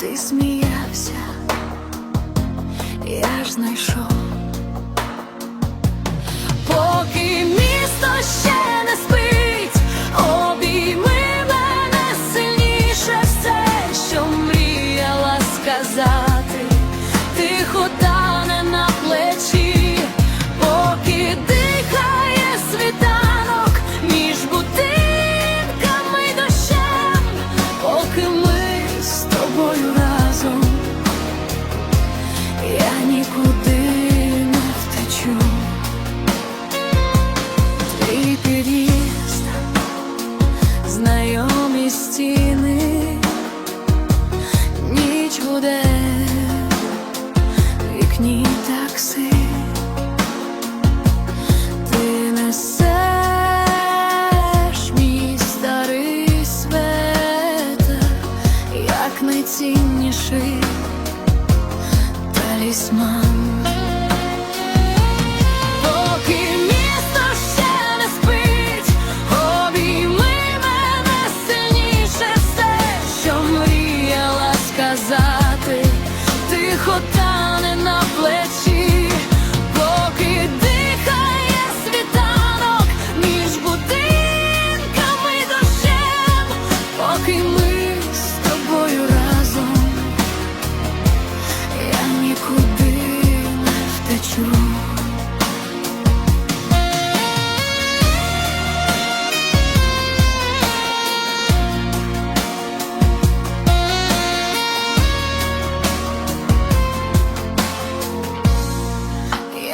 ти сміявся, я ж знайшов. Поки місто ще не спить, обійми мене сильніше все, що мріяла сказати, вікні такси, ти несеш мій старий светер, як найцінніший талісман. Поки місто ще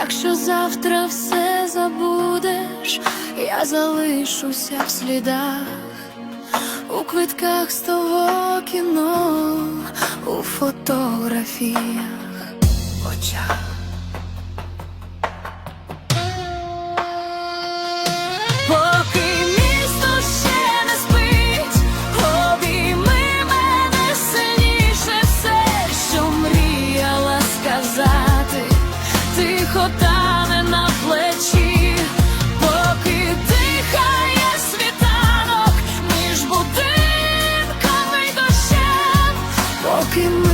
Якщо завтра все забудеш, я залишуся в слідах, у квитках з того кіно, у фотографіях, очах. looking